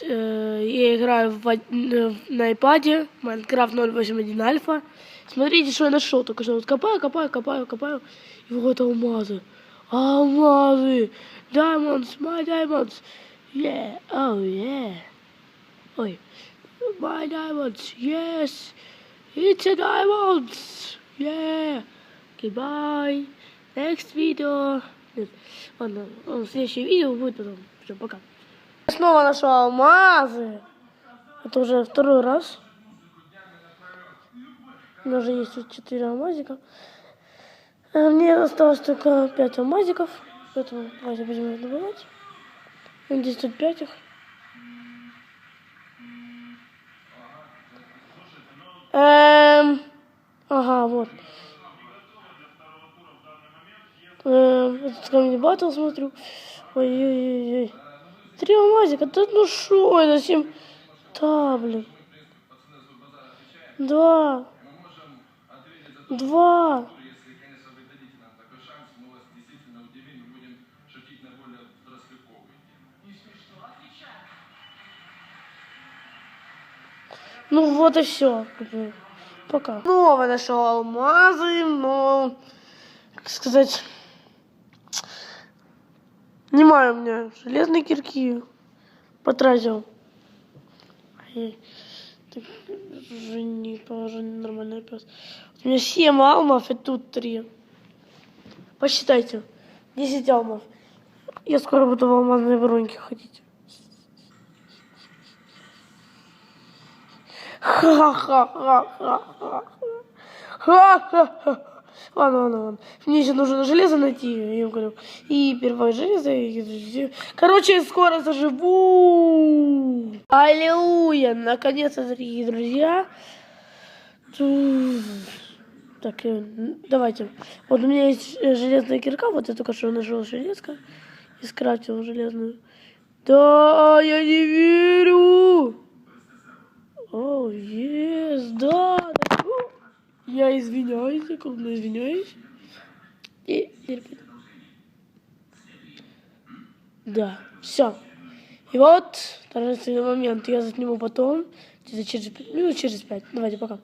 Э, Я играю в, э, на iPad Minecraft 081 альфа. Смотрите, что я нашел. Только что вот копаю, копаю, копаю, копаю. И вот алмазы. Алмазы. Diamonds, my diamonds. Yeah, oh yeah. Ой. My diamonds, yes. It's a diamonds. Yeah. Goodbye. Next video. Нет, ладно, следующее видео будет потом. Все, пока. Снова нашел алмазы. Это уже второй раз. У меня уже есть тут 4 алмазика. Э, Мне осталось только 5 алмазиков. Поэтому давайте будем их добывать. Здесь тут 5 их. Эм, ага, вот. Эм, этот камень батл смотрю. Ой-ой-ой. Три алмазика. Да ну шо, это зачем? Да, блин. Два. Два. Ну вот и все. Пока. Снова нашел алмазы, но, как сказать, Немає у меня железные кирки. Потратил. Так, жени, положи нормальный пес. У меня 7 алмов и тут 3. Посчитайте. 10 алмов. Я скоро буду в алмазной воронке ходить. Ха-ха-ха-ха-ха. Ха-ха-ха. Ладно, ладно, ладно. Мне еще нужно железо найти, я говорю. И первое железо. и- Короче, скоро заживу. Аллилуйя. Наконец-то, дорогие друзья. Так, э, давайте. Вот у меня есть э, железная кирка. Вот я только что нашел железка. И скрафтил железную. Да, я не верю. О, ес, да. да. Я извиняюсь, я крупно извиняюсь. И терпеть. Да, все. И вот торжественный момент я засниму потом, через, пять- минут через пять. Давайте, пока.